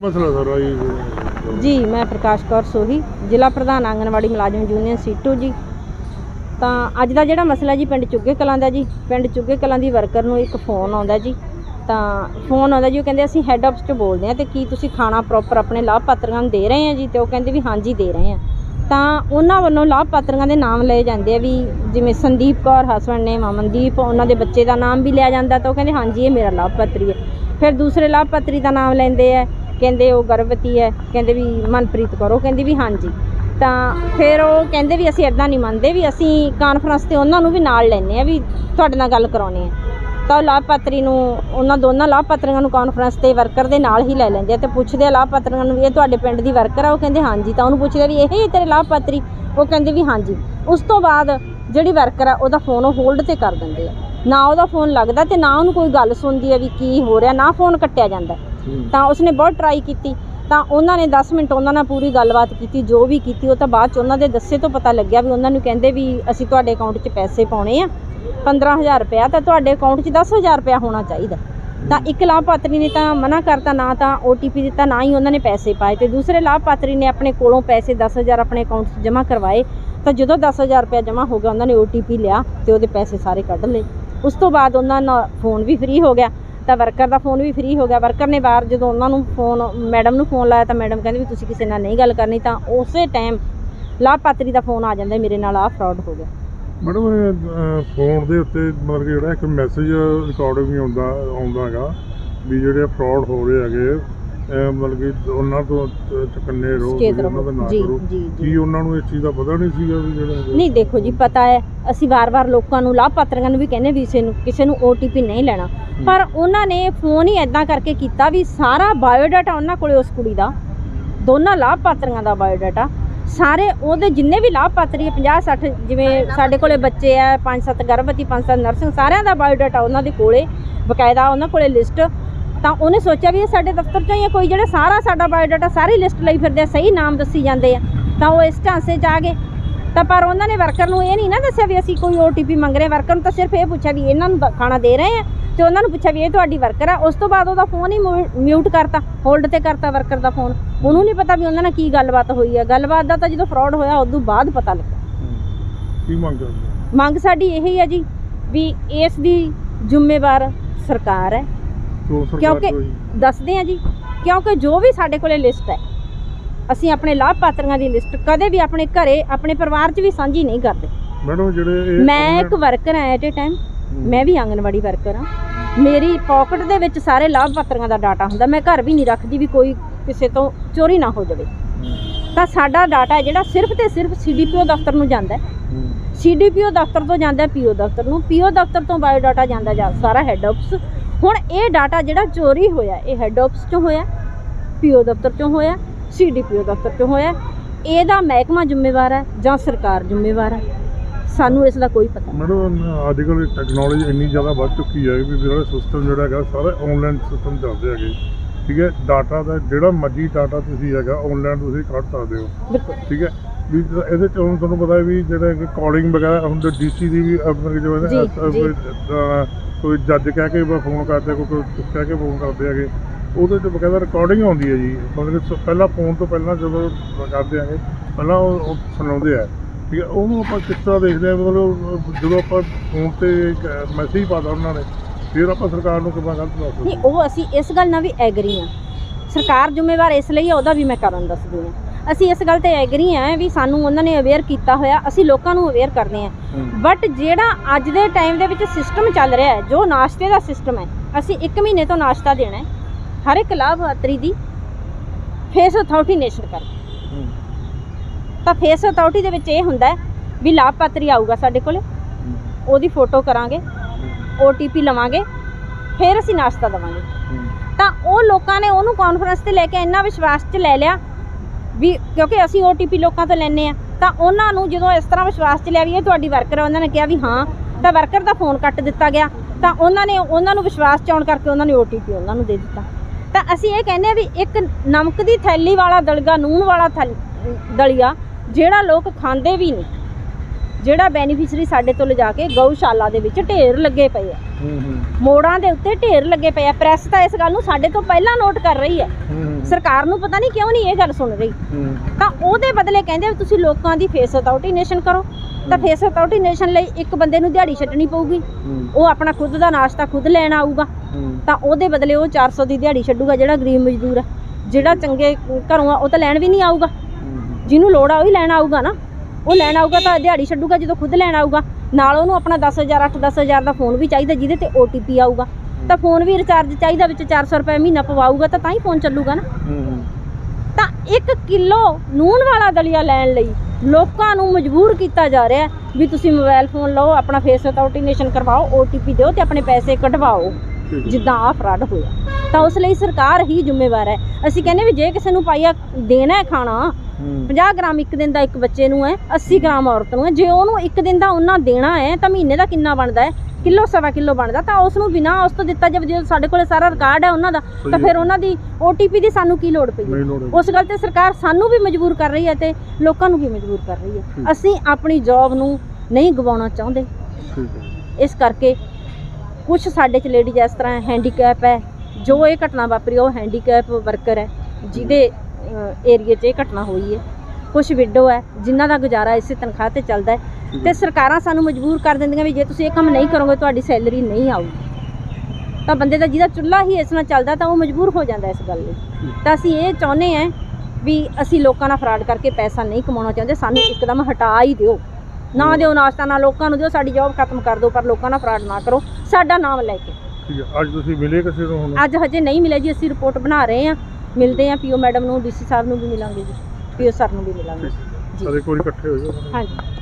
ਮਸਲਾ ਸਾਰਾ ਇਹ ਜੀ, ਮੈਂ ਪ੍ਰਕਾਸ਼ ਕੌਰ ਸੋਹੀ, ਜ਼ਿਲ੍ਹਾ ਪ੍ਰਧਾਨ ਆਂਗਣਵਾੜੀ ਮੁਲਾਜ਼ਮ ਯੂਨੀਅਨ ਸੀਟੂ ਜੀ। ਤਾਂ ਅੱਜ ਦਾ ਜਿਹੜਾ ਮਸਲਾ ਜੀ, ਪਿੰਡ ਚੁੱਗੇ ਕਲਾਂ ਦਾ ਜੀ, ਪਿੰਡ ਚੁੱਗੇ ਕਲਾਂ ਦੀ ਵਰਕਰ ਨੂੰ ਇੱਕ ਫੋਨ ਆਉਂਦਾ ਜੀ। ਤਾਂ ਫੋਨ ਆਉਂਦਾ ਜੀ, ਉਹ ਕਹਿੰਦੇ ਅਸੀਂ ਹੈੱਡ ਆਫਿਸ 'ਚ ਬੋਲਦੇ ਆ ਤੇ ਕੀ ਤੁਸੀਂ ਖਾਣਾ ਪ੍ਰੋਪਰ ਆਪਣੇ ਲਾਭਪਾਤਰੀਆਂ ਨੂੰ ਦੇ ਰਹੇ ਆ ਜੀ? ਤੇ ਉਹ ਕਹਿੰਦੇ ਵੀ ਹਾਂਜੀ, ਦੇ ਰਹੇ ਆ ਤਾਂ ਉਹਨਾਂ ਵੱਲੋਂ ਲਾਭਪਾਤਰੀਆਂ ਦੇ ਨਾਮ ਲਏ ਜਾਂਦੇ ਆ ਵੀ ਜਿਵੇਂ ਸੰਦੀਪ ਕੌਰ ਹਸਬੰਡ ਨੇ ਅਮਨਦੀਪ ਉਹਨਾਂ ਦੇ ਬੱਚੇ ਦਾ ਨਾਮ ਵੀ ਲਿਆ ਜਾਂਦਾ ਤਾਂ ਉਹ ਕਹਿੰਦੇ ਹਾਂਜੀ, ਇਹ ਮੇਰਾ ਲਾਭਪਾਤਰੀ ਹੈ। ਫਿਰ ਦੂਸਰੇ ਲਾਭਪਾਤਰੀ ਦਾ ਨਾਮ ਲੈਂਦੇ ਆ ਕਹਿੰਦੇ ਉਹ ਗਰਭਵਤੀ ਹੈ, ਕਹਿੰਦੇ ਵੀ ਮਨਪ੍ਰੀਤ ਕਰੋ, ਉਹ ਕਹਿੰਦੀ ਵੀ ਹਾਂਜੀ। ਤਾਂ ਫਿਰ ਉਹ ਕਹਿੰਦੇ ਵੀ ਅਸੀਂ ਇਦਾਂ ਨਹੀਂ ਮੰਨਦੇ, ਵੀ ਅਸੀਂ ਕਾਨਫਰੰਸ ਤੇ ਉਹਨਾਂ ਨੂੰ ਵੀ ਨਾਲ ਲੈਨੇ ਆ ਵੀ ਤੁਹਾਡੇ ਨਾਲ ਗੱਲ ਕਰਾਉਣੀ ਹੈ। ਤਾਂ ਉਹ ਲਾਭਪਾਤਰੀ ਨੂੰ, ਉਹਨਾਂ ਦੋਨਾਂ ਲਾਭਪਾਤਰੀਆਂ ਨੂੰ ਕਾਨਫਰੰਸ ਤੇ ਵਰਕਰ ਦੇ ਨਾਲ ਹੀ ਲੈ ਲੈਂਦੇ ਆ ਤੇ ਪੁੱਛਦੇ ਆ ਲਾਭਪਾਤਰੀਆਂ ਨੂੰ ਵੀ ਇਹ ਤੁਹਾਡੇ ਪਿੰਡ ਦੀ ਵਰਕਰ ਆ, ਉਹ ਕਹਿੰਦੇ ਹਾਂਜੀ। ਤਾਂ ਉਹਨੂੰ ਪੁੱਛਦੇ ਵੀ ਇਹ ਤੇਰੇ ਲਾਭਪਾਤਰੀ? ਉਹ ਕਹਿੰਦੇ ਵੀ ਹਾਂਜੀ। ਉਸ ਤੋਂ ਬਾਅਦ ਜਿਹੜੀ ਵਰਕਰ ਆ, ਉਹਦਾ ਫੋਨ ਉਹ ਹੋਲਡ ਤੇ ਕਰ ਦਿੰਦੇ ਆ। ਨਾ ਉਹਦਾ ਫੋਨ ਲੱਗਦਾ ਤੇ ਨਾ ਉਹਨੂੰ ਕੋਈ ਗੱਲ ਸੁਣਦੀ ਆ ਵੀ ਕੀ ਹੋ ਰਿਹਾ, ਨਾ ਫੋਨ ਕੱਟਿਆ ਜਾਂਦਾ। ਤਾਂ ਉਸਨੇ ਬਹੁਤ ਟਰਾਈ ਕੀਤੀ। ਤਾਂ ਉਹਨਾਂ ਨੇ 10 ਮਿੰਟ ਉਹਨਾਂ ਨਾਲ ਪੂਰੀ ਗੱਲਬਾਤ ਕੀਤੀ, ਜੋ ਵੀ ਕੀਤੀ, ਉਹ ਤਾਂ ਬਾਅਦ ਚ ਉਹਨਾਂ ਦੇ ਦੱਸੇ ਤੋਂ ਪਤਾ ਲੱਗਿਆ ਵੀ ਉਹਨਾਂ ਨੂੰ ਕਹਿੰਦੇ ਵੀ ਅਸੀਂ ਤੁਹਾਡੇ ਅਕਾਊਂਟ 'ਚ ਪੈਸੇ ਪਾਉਣੇ ਆ। 15000 ਰੁਪਇਆ ਤਾਂ ਤੁਹਾਡੇ ਅਕਾਊਂਟ 'ਚ 10000 ਰੁਪਇਆ ਹੋਣਾ ਚਾਹੀਦਾ। ਤਾਂ ਇੱਕ ਲਾਭਪਾਤਰੀ ਨੇ ਤਾਂ ਮਨਾ ਕਰਤਾ ਨਾ ਤਾਂ OTP ਦਿੱਤਾ, ਨਾ ਹੀ ਉਹਨਾਂ ਨੇ ਪੈਸੇ ਪਾਏ। ਤੇ ਦੂਸਰੇ ਲਾਭਪਾਤਰੀ ਨੇ ਆਪਣੇ ਕੋਲੋਂ ਪੈਸੇ 10000 ਆਪਣੇ ਅਕਾਊਂਟ 'ਚ ਜਮ੍ਹਾਂ ਕਰਵਾਏ। ਤਾਂ ਜਦੋਂ 10000 ਰੁਪਇਆ ਜਮ੍ਹਾਂ ਹੋ ਗਿਆ, ਉਹਨਾਂ ਨੇ OTP ਲਿਆ ਤੇ ਉਹਦੇ ਪੈਸੇ ਸਾਰੇ ਕੱਢ ਲਏ। ਉਸ ਤੋਂ ਬਾਅਦ ਉਹਨਾਂ ਨਾਲ ਫੋਨ ਵੀ ਫ੍ਰੀ ਹੋ ਗਿਆ। ਤਾਂ ਵਰਕਰ ਦਾ ਫੋਨ ਵੀ ਫ੍ਰੀ ਹੋ ਗਿਆ। ਵਰਕਰ ਨੇ ਬਾਹਰ ਜਦੋਂ ਉਹਨਾਂ ਨੂੰ ਫੋਨ ਮੈਡਮ ਨੂੰ ਫੋਨ ਲਾਇਆ ਤਾਂ ਮੈਡਮ ਕਹਿੰਦੀ ਵੀ ਤੁਸੀਂ ਕਿਸੇ ਨਾਲ ਨਹੀਂ ਗੱਲ ਕਰਨੀ ਤਾਂ ਉਸੇ ਟਾਈਮ ਲਾਭਪਾਤਰੀ ਦਾ ਫੋਨ ਆ ਜਾਂਦਾ ਮੇਰੇ ਨਾਲ ਆਹ ਫਰਾਡ ਹੋ ਗਿਆ। ਮੈਡਮ ਫੋਨ ਦੇ ਉੱਤੇ ਮਤਲਬ ਕਿ ਜਿਹੜਾ ਇੱਕ ਮੈਸੇਜ ਰਿਕਾਰਡ ਵੀ ਆਉਂਦਾ ਆਉਂਦਾ ਹੈਗਾ ਵੀ ਜਿਹੜੇ ਫਰਾਡ ਹੋ ਰਹੇ ਹੈਗੇ ਮਤਲਬ ਕਿ ਉਹਨਾਂ ਤੋਂ ਚ- ਚੁਕੰਨੇ ਰਹੋ ਉਹਨਾਂ ਦਾ ਰਹੋ। ਨਾ ਜੀ, ਕਰੋ ਜੀ, ਜੀ। ਕੀ ਉਹਨਾਂ ਨੂੰ ਇਸ ਚੀਜ਼ ਦਾ ਪਤਾ ਨਹੀਂ ਸੀਗਾ ਵੀ ਜਿਹੜਾ ਹੈਗਾ? ਨਹੀਂ ਦੇਖੋ ਜੀ ਪਤਾ ਹੈ ਅਸੀਂ ਵਾਰ-ਵਾਰ ਲੋਕਾਂ ਨੂੰ ਲਾਭਪਾਤਰੀਆਂ ਨੂੰ ਵੀ ਕਹਿੰਦੇ ਵੀ ਕਿਸੇ ਨੂੰ ਕਿਸੇ ਨੂੰ OTP ਨਹੀਂ ਲੈਣਾ ਪਰ ਉਹਨਾਂ ਨੇ ਫੋਨ ਹੀ ਐਦਾਂ ਕਰਕੇ ਕੀਤਾ ਵੀ ਸਾਰਾ ਬਾਇਓਡਾਟਾ ਉਹਨਾਂ ਕੋਲੇ ਉਸ ਕੁੜੀ ਦਾ ਦੋਨਾਂ ਲਾਭਪਾਤਰੀਆਂ ਦਾ ਬਾਇਓਡਾਟਾ ਸਾਰੇ ਉਹਦੇ ਜਿੰਨੇ ਵੀ ਲਾਭਪਾਤਰੀ 50 60 ਜਿਵੇਂ ਸਾਡੇ ਕੋਲੇ ਬੱਚੇ ਆ 5-7 ਗਰਭਵਤੀ 5-7 ਨਰਸਿੰਗ ਸਾਰਿਆਂ ਦਾ ਬਾਇਓਡਾਟਾ ਉਹਨਾਂ ਦੇ ਕੋਲੇ ਬਕਾਇਦਾ ਉਹਨਾਂ ਕੋਲੇ ਲਿਸਟ ਤਾਂ ਉਹਨੇ ਸੋਚਿਆ ਵੀ ਇਹ ਸਾਡੇ ਦਫ਼ਤਰ ਚੋਂ ਹੀ ਆ ਕੋਈ ਜਿਹੜੇ ਸਾਰਾ ਸਾਡਾ ਬਾਇਓਡਾਟਾ ਸਾਰੀ ਲਿਸਟ ਲਈ ਫਿਰਦੇ ਆ ਸਹੀ ਨਾਮ ਦੱਸੀ ਜਾਂਦੇ ਆ। ਤਾਂ ਉਹ ਇਸ ਝਾਂਸੇ 'ਚ ਆ ਗਏ। ਤਾਂ ਪਰ ਉਹਨਾਂ ਨੇ ਵਰਕਰ ਨੂੰ ਇਹ ਨਹੀਂ ਨਾ ਦੱਸਿਆ ਵੀ ਅਸੀਂ ਕੋਈ OTP ਮੰਗ ਰਹੇ। ਵਰਕਰ ਨੂੰ ਤਾਂ ਸਿਰਫ ਇਹ ਪੁੱਛਿਆ ਵੀ ਇਹਨਾਂ ਨੂੰ ਖਾਣਾ ਦੇ ਰਹੇ ਆ ਤੇ ਉਹਨਾਂ ਨੂੰ ਪੁੱਛਿਆ ਵੀ ਇਹ ਤੁਹਾਡੀ ਵਰਕਰ ਆ। ਉਸ ਤੋਂ ਬਾਅਦ ਉਹਦਾ ਫੋਨ ਹੀ ਮਿਊਟ ਕਰਤਾ ਹੋਲਡ ਤੇ ਕਰਤਾ ਵਰਕਰ ਦਾ ਫੋਨ ਉਹਨੂੰ ਨਹੀਂ ਪਤਾ ਵੀ ਉਹਨਾਂ ਨਾਲ ਕੀ ਗੱਲਬਾਤ ਹੋਈ ਹੈ ਗੱਲਬਾਤ ਦਾ ਤਾਂ ਜਦੋਂ ਫਰਾਡ ਹੋਇਆ ਉਦੋਂ ਬਾਅਦ ਪਤਾ ਲੱਗਾ। ਕੀ ਮੰਗ ਕਰਦੇ ਮੰਗ ਸਾਡੀ ਇਹੀ ਹੈ ਜੀ ਵੀ ਇਸ ਦੀ ਜ਼ਿੰਮੇਵਾਰ ਸਰਕਾਰ ਹੈ। ਕਿਉਂਕਿ ਦੱਸਦੇ ਆ ਜੀ ਕਿਉਂਕਿ ਜੋ ਵੀ ਸਾਡੇ ਕੋਲੇ ਲਿਸਟ ਹੈ ਅਸੀਂ ਆਪਣੇ ਲਾਭਪਾਤਰੀਆਂ ਦੀ ਲਿਸਟ ਕਦੇ ਵੀ ਆਪਣੇ ਘਰੇ ਆਪਣੇ ਪਰਿਵਾਰ 'ਚ ਵੀ ਸਾਂਝੀ ਨਹੀਂ ਕਰਦੇ। ਮੈਡਮ ਜਿਹੜੇ ਮੈਂ ਇੱਕ ਵਰਕਰ ਹਾਂ ਐਟ ਏ ਟਾਈਮ ਮੈਂ ਵੀ ਆਂਗਨਵਾੜੀ ਵਰਕਰ ਹਾਂ। ਮੇਰੀ ਪਾਕਟ ਦੇ ਵਿੱਚ ਸਾਰੇ ਲਾਭਪਾਤਰੀਆਂ ਦਾ ਡਾਟਾ ਹੁੰਦਾ ਮੈਂ ਘਰ ਵੀ ਨਹੀਂ ਰੱਖਦੀ ਵੀ ਕੋਈ ਕਿਸੇ ਤੋਂ ਚੋਰੀ ਨਾ ਹੋ ਜਾਵੇ। ਤਾਂ ਸਾਡਾ ਡਾਟਾ ਜਿਹੜਾ ਸਿਰਫ ਤੇ ਸਿਰਫ ਸੀਡੀਪੀਓ ਦਫ਼ਤਰ ਨੂੰ ਜਾਂਦਾ ਸੀਡੀਪੀਓ ਦਫ਼ਤਰ ਤੋਂ ਜਾਂਦਾ ਪੀਓ ਦਫ਼ਤਰ ਨੂੰ। ਪੀਓ ਦਫ਼ਤਰ ਤੋਂ ਬਾਇਓਡਾਟਾ ਜਾਂਦਾ ਜਾ ਸਾਰਾ ਹੈੱਡ ਆਫਿਸ ਹੁਣ ਇਹ ਡਾਟਾ ਜਿਹੜਾ ਚੋਰੀ ਹੋਇਆ ਇਹ ਹੈੱਡ ਆਫਿਸ ਚੋਂ ਹੋਇਆ ਪੀਓ ਦਫ਼ਤਰ ਚੋਂ ਹੋਇਆ ਸੀਡੀਪੀਓ ਦਫ਼ਤਰ ਚੋਂ ਹੋਇਆ ਇਹਦਾ ਮਹਿਕਮਾ ਜ਼ਿੰਮੇਵਾਰ ਹੈ ਜਾਂ ਸਰਕਾਰ ਜ਼ਿੰਮੇਵਾਰ ਹੈ ਸਾਨੂੰ ਇਸ ਦਾ ਕੋਈ ਪਤਾ ਨਹੀਂ। ਮੈਡਮ ਅੱਜ ਕੱਲ੍ਹ ਟੈਕਨੋਲੋਜੀ ਇੰਨੀ ਜ਼ਿਆਦਾ ਵੱਧ ਚੁੱਕੀ ਹੈ ਵੀ ਜਿਹੜਾ ਸਿਸਟਮ ਜਿਹੜਾ ਹੈਗਾ ਸਾਰਾ ਆਨਲਾਈਨ ਸਿਸਟਮ ਚੱਲਦੇ ਹੈਗੇ ਠੀਕ ਹੈ ਡਾਟਾ ਦਾ ਜਿਹੜਾ ਮਰਜ਼ੀ ਡਾਟਾ ਤੁਸੀਂ ਹੈਗਾ ਆਨਲਾਈਨ ਤੁਸੀਂ ਕੱਢ ਸਕਦੇ ਹੋ ਠੀਕ ਹੈ ਵੀ ਇਹਦੇ ਚ ਹੁਣ ਤੁਹਾਨੂੰ ਪਤਾ ਹੈ ਵੀ ਜਿਹੜਾ ਕਾਲਿੰਗ ਵਗੈਰਾ ਹੁਣ ਡੀਸੀ ਦੀ ਵੀ ਆਪਣੇ ਜੋ ਹੈ ਜੀ, ਨਾ, ਜੀ। ਅਹ, ਕੋਈ ਜੱਜ ਕਹਿ ਕੇ ਫੋਨ ਕਰਦੇ, ਕੋਈ ਕੋਈ ਕਹਿ ਕੇ ਫੋਨ ਕਰਦੇ ਹੈਗੇ। ਉਹਦੇ ਚ ਬਕਾਇਦਾ ਰਿਕਾਰਡਿੰਗ ਆਉਂਦੀ ਹੈ ਜੀ। ਮਤਲਬ ਸ- ਪਹਿਲਾਂ ਫੋਨ ਤੋਂ ਪਹਿਲਾਂ ਜਦੋਂ ਕਰਦੇ ਹੈਗੇ, ਪਹਿਲਾਂ ਉਹ ਉਹ ਸੁਣਾਉਂਦੇ ਆ। ਠੀਕ ਹੈ, ਉਹਨੂੰ ਆਪਾਂ ਕਿਸ ਤਰ੍ਹਾਂ ਦੇਖਦੇ ਆ ਮਤਲਬ ਜਦੋਂ ਆਪਾਂ ਫੋਨ ਤੇ ਮੈਸੇਜ ਪਾਦਾ ਉਹਨਾਂ ਨੇ, ਫਿਰ ਆਪਾਂ ਸਰਕਾਰ ਨੂੰ ਕਿਵੇਂ ਗਲਤ ਦੱਸ ਨਹੀਂ ਸਕਦੇ ਉਹ ਅਸੀਂ ਇਸ ਗੱਲ ਨਾਲ ਵੀ ਐਗਰੀ ਹਾਂ। ਸਰਕਾਰ ਜ਼ਿੰਮੇਵਾਰ ਇਸ ਲਈ ਹੈ ਉਹਦਾ ਵੀ ਮੈਂ ਕਾਰਨ ਦੱਸਦੀ ਹਾਂ। ਅਸੀਂ ਇਸ ਗੱਲ ਤੇ ਐਗਰੀ ਹਾਂ ਵੀ ਸਾਨੂੰ ਉਹਨਾਂ ਨੇ ਅਵੇਅਰ ਕੀਤਾ ਹੋਇਆ ਅਸੀਂ ਲੋਕਾਂ ਨੂੰ ਅਵੇਅਰ ਕਰਦੇ ਹਾਂ। ਬਟ ਜਿਹੜਾ ਅੱਜ ਦੇ ਟਾਈਮ ਦੇ ਵਿੱਚ ਸਿਸਟਮ ਚੱਲ ਰਿਹਾ ਹੈ ਜੋ ਨਾਸ਼ਤੇ ਦਾ ਸਿਸਟਮ ਹੈ ਅਸੀਂ 1 ਮਹੀਨੇ ਤੋਂ ਨਾਸ਼ਤਾ ਦੇਣਾ ਹੈ। ਹਰ ਇੱਕ ਲਾਭਪਾਤਰੀ ਦੀ ਫੇਸ ਅਥਾਰਟੀ ਨੇਸ਼ਨ ਕਰ। ਤਾਂ ਫੇਸ ਅਥਾਰਟੀ ਦੇ ਵਿੱਚ ਇਹ ਹੁੰਦਾ ਹੈ ਵੀ ਲਾਭਪਾਤਰੀ ਆਊਗਾ ਸਾਡੇ ਕੋਲੇ ਉਹਦੀ ਫੋਟੋ ਕਰਾਂਗੇ OTP ਲਵਾਂਗੇ ਫਿਰ ਅਸੀਂ ਨਾਸ਼ਤਾ ਦੇਵਾਂਗੇ। ਤਾਂ ਉਹ ਲੋਕਾਂ ਨੇ ਉਹਨੂੰ ਕਾਨਫਰੰਸ ਤੇ ਲੈ ਕੇ ਇੰਨਾ ਵਿਸ਼ਵਾਸ 'ਚ ਲੈ ਲਿਆ ਵੀ ਕਿਉਂਕਿ ਅਸੀਂ OTP ਲੋਕਾਂ ਤੋਂ ਲੈਨੇ ਆ ਤਾਂ ਉਹਨਾਂ ਨੂੰ ਜਦੋਂ ਇਸ ਤਰ੍ਹਾਂ ਵਿਸ਼ਵਾਸ 'ਚ ਲਿਆ ਵੀ ਇਹ ਤੁਹਾਡੀ ਵਰਕਰ ਹੈ ਉਹਨਾਂ ਨੇ ਕਿਹਾ ਵੀ ਹਾਂ, ਤਾਂ ਵਰਕਰ ਦਾ ਫੋਨ ਕੱਟ ਦਿੱਤਾ ਗਿਆ, ਤਾਂ ਉਹਨਾਂ ਨੇ, ਉਹਨਾਂ ਨੂੰ ਵਿਸ਼ਵਾਸ 'ਚ ਆਉਣ ਕਰਕੇ ਉਹਨਾਂ ਨੇ OTP ਉਹਨਾਂ ਨੂੰ ਦੇ ਦਿੱਤਾ। ਤਾਂ ਅਸੀਂ ਇਹ ਕਹਿੰਦੇ ਆ ਵੀ ਇੱਕ ਨਮਕ ਦੀ ਥੈਲੀ ਵਾਲਾ ਦਲਗਾ ਨੂਨ ਵਾਲਾ ਥੈਲ- ਦਲੀਆ, ਜਿਹੜਾ ਲੋਕ ਖਾਂਦੇ ਵੀ ਨਹੀਂ ਜਿਹੜਾ ਬੈਨੀਫਿਸ਼ਰੀ ਸਾਡੇ ਤੋਂ ਲਿਜਾ ਕੇ ਗਊਸ਼ਾਲਾ ਦੇ ਵਿੱਚ ਢੇਰ ਲੱਗੇ ਪਏ ਆ। ਮੋੜਾਂ ਦੇ ਉੱਤੇ ਢੇਰ ਲੱਗੇ ਪਏ ਆ। ਪ੍ਰੈਸ ਤਾਂ ਇਸ ਗੱਲ ਨੂੰ ਸਾਡੇ ਤੋਂ ਪਹਿਲਾਂ ਨੋਟ ਕਰ ਰਹੀ ਹੈ। ਸਰਕਾਰ ਨੂੰ ਪਤਾ ਨਹੀਂ ਕਿਉਂ ਨਹੀਂ ਇਹ ਗੱਲ ਸੁਣ ਰਹੀ। ਤਾਂ ਉਹਦੇ ਬਦਲੇ ਕਹਿੰਦੇ ਤੁਸੀਂ ਲੋਕਾਂ ਦੀ ਫੇਸ ਅਥਾਰਟੀਨੇਸ਼ਨ ਕਰੋ। ਤਾਂ ਫੇਸ ਅਥਾਰਟੀਨੇਸ਼ਨ ਲਈ ਇੱਕ ਬੰਦੇ ਨੂੰ ਦਿਹਾੜੀ ਛੱਡਣੀ ਪਊਗੀ। ਉਹ ਆਪਣਾ ਖੁਦ ਦਾ ਨਾਸ਼ਤਾ ਖੁਦ ਲੈਣ ਆਊਗਾ। ਤਾਂ ਉਹਦੇ ਬਦਲੇ ਉਹ 400 ਦੀ ਦਿਹਾੜੀ ਛੱਡੂਗਾ ਜਿਹੜਾ ਗਰੀਬ ਮਜ਼ਦੂਰ ਹੈ। ਜਿਹੜਾ ਚੰਗੇ ਘਰੋਂ ਆ ਉਹ ਤਾਂ ਲੈਣ ਵੀ ਨਹੀਂ ਆਊਗਾ। ਜਿਹਨੂੰ ਲੋੜ ਆ ਉਹ ਹੀ ਲੈਣ ਆਊਗਾ ਨਾ। ਉਹ ਲੈਣ ਆਊਗਾ ਤਾਂ ਦਿਹਾੜੀ ਛੱਡੂਗਾ ਜਦੋਂ ਖੁਦ ਲੈਣ ਆਊਗਾ। ਨਾਲ ਉਹਨੂੰ ਆਪਣਾ 10000 8-10000 ਦਾ ਫੋਨ ਵੀ ਚਾਹੀਦਾ ਜਿਹਦੇ ਤੇ OTP ਆਊਗਾ। ਤਾਂ ਫੋਨ ਵੀ ਰਿਚਾਰਜ ਚਾਹੀਦਾ ਵਿੱਚ 400 ਰੁਪਏ ਮਹੀਨਾ ਪਵਾਊਗਾ ਤਾਂ ਤਾਂ ਹੀ ਫੋਨ ਚੱਲੂਗਾ ਨਾ। ਤਾਂ 1 ਕਿਲੋ ਨੂਨ ਵਾਲਾ ਦਲੀਆ ਲੈਣ ਲਈ ਲੋਕਾਂ ਨੂੰ ਮਜਬੂਰ ਕੀਤਾ ਜਾ ਰਿਹਾ ਵੀ ਤੁਸੀਂ ਮੋਬਾਈਲ ਫੋਨ ਲਓ ਆਪਣਾ ਫੇਸ ਅਥਾਰਟੀਨੇਸ਼ਨ ਕਰਵਾਓ OTP ਦਿਓ ਤੇ ਆਪਣੇ ਪੈਸੇ ਕਢਵਾਓ ਜਿੱਦਾਂ ਆ ਫਰਾਡ ਹੋਇਆ। ਤਾਂ ਉਸ ਲਈ ਸਰਕਾਰ ਹੀ ਜ਼ਿੰਮੇਵਾਰ ਹੈ। ਅਸੀਂ ਕਹਿੰਦੇ ਵੀ ਜੇ ਕਿਸੇ ਨੂੰ ਪਾਈਆ ਦੇਣਾ ਹੈ ਖਾਣਾ ਹੂੰ। 50 ਗ੍ਰਾਮ ਇੱਕ ਦਿਨ ਦਾ ਇੱਕ ਬੱਚੇ ਨੂੰ ਹੈ 80 ਗ੍ਰਾਮ ਔਰਤ ਨੂੰ ਹੈ। ਜੇ ਉਹਨੂੰ ਇੱਕ ਦਿਨ ਦਾ ਉਹਨਾਂ ਦੇਣਾ ਹੈ ਤਾਂ ਮਹੀਨੇ ਦਾ ਕਿੰਨਾ ਬਣਦਾ ਹੈ? ਕਿਲੋ ਸਵਾ ਕਿਲੋ ਬਣਦਾ। ਤਾਂ ਉਸ ਨੂੰ ਬਿਨਾਂ ਉਸ ਤੋਂ ਦਿੱਤਾ ਜਾਵੇ ਜੇ ਸਾਡੇ ਕੋਲੇ ਸਾਰਾ ਰਿਕਾਰਡ ਹੈ ਉਹਨਾਂ ਦਾ ਤਾਂ ਫਿਰ ਉਹਨਾਂ ਦੀ OTP ਦੀ ਸਾਨੂੰ ਕੀ ਲੋੜ ਪਈ। ਉਸ ਗੱਲ ਤੇ ਸਰਕਾਰ ਸਾਨੂੰ ਵੀ ਮਜਬੂਰ ਕਰ ਰਹੀ ਹੈ ਤੇ ਲੋਕਾਂ ਨੂੰ ਵੀ ਮਜਬੂਰ ਕਰ ਰਹੀ ਹੈ। ਅਸੀਂ ਆਪਣੀ ਜੌਬ ਨੂੰ ਨਹੀਂ ਗਵਾਉਣਾ ਚਾਹੁੰਦੇ। ਇਸ ਕਰਕੇ ਕੁਝ ਸਾਡੇ ਚ ਲੇਡੀਜ਼ ਇਸ ਤਰ੍ਹਾਂ ਹੈਂਡੀਕੈਪ ਹੈ ਜੋ ਇਹ ਘਟਨਾ ਵਾਪਰੀ ਉਹ ਹੈਂਡੀਕੈਪ ਵਰਕਰ ਹੈ ਜਿਹਦੇ ਏਰੀਏ 'ਚ ਇਹ ਘਟਨਾ ਹੋਈ ਹੈ। ਕੁਝ ਵਿਡੋ ਹੈ ਜਿਨ੍ਹਾਂ ਦਾ ਗੁਜ਼ਾਰਾ ਇਸੇ ਤਨਖਾਹ ਤੇ ਚੱਲਦਾ ਹੈ ਤੇ। ਸਰਕਾਰਾਂ ਸਾਨੂੰ ਮਜਬੂਰ ਕਰ ਦਿੰਦੀਆਂ ਵੀ ਜੇ ਤੁਸੀਂ ਇਹ ਕੰਮ ਨਹੀਂ ਕਰੋਗੇ ਤੁਹਾਡੀ ਸੈਲਰੀ ਨਹੀਂ ਆਊਗੀ। ਤਾਂ ਬੰਦੇ ਦਾ ਜਿਹਦਾ ਚੁੱਲ੍ਹਾ ਹੀ ਇਸ ਨਾਲ ਚੱਲਦਾ ਤਾਂ ਉਹ ਮਜਬੂਰ ਹੋ ਜਾਂਦਾ ਇਸ ਗੱਲ ਲਈ। ਤਾਂ ਅਸੀਂ ਇਹ ਚਾਹੁੰਦੇ ਹਾਂ ਵੀ ਅਸੀਂ ਲੋਕਾਂ ਨਾਲ ਫਰਾਡ ਕਰਕੇ ਪੈਸਾ ਨਹੀਂ ਕਮਾਉਣਾ ਚਾਹੁੰਦੇ ਸਾਨੂੰ ਇੱਕਦਮ ਹਟਾ ਹੀ ਦਿਓ। ਨਾ ਦਿਓ ਨਾਸ਼ਤਾ ਨਾ ਲੋਕਾਂ ਨੂੰ ਦਿਓ ਸਾਡੀ ਜੌਬ ਖਤਮ ਕਰ ਦਿਓ ਪਰ ਲੋਕਾਂ ਨਾਲ ਫਰਾਡ ਨਾ ਕਰੋ। ਸਾਡਾ ਨਾਮ ਲੈ ਕੇ। ਠੀਕ ਹੈ। ਅੱਜ ਤੁਸੀਂ ਮਿਲੇ ਕਿਸੇ ਨੂੰ ਹੁਣ? ਅੱਜ ਹਜੇ ਨਹੀਂ ਮਿਲਿਆ ਜੀ ਅਸੀਂ ਰਿਪੋਰਟ ਬਣਾ ਰਹੇ ਹਾਂ। ਮਿਲਦੇ ਹਾਂ ਪੀਓ ਮੈਡਮ ਨੂੰ ਡੀਸੀ ਸਾਹਿਬ ਨੂੰ ਵੀ ਮਿਲਾਂਗੇ ਜੀ। ਪੀਓ ਸਰ ਨੂੰ ਵੀ ਮਿਲਾਂਗੇ। ਜੀ। ਸਾਰੇ ਕੋਈ ਇਕੱਠੇ ਹੋ ਜਾਓ। ਹਾਂਜੀ।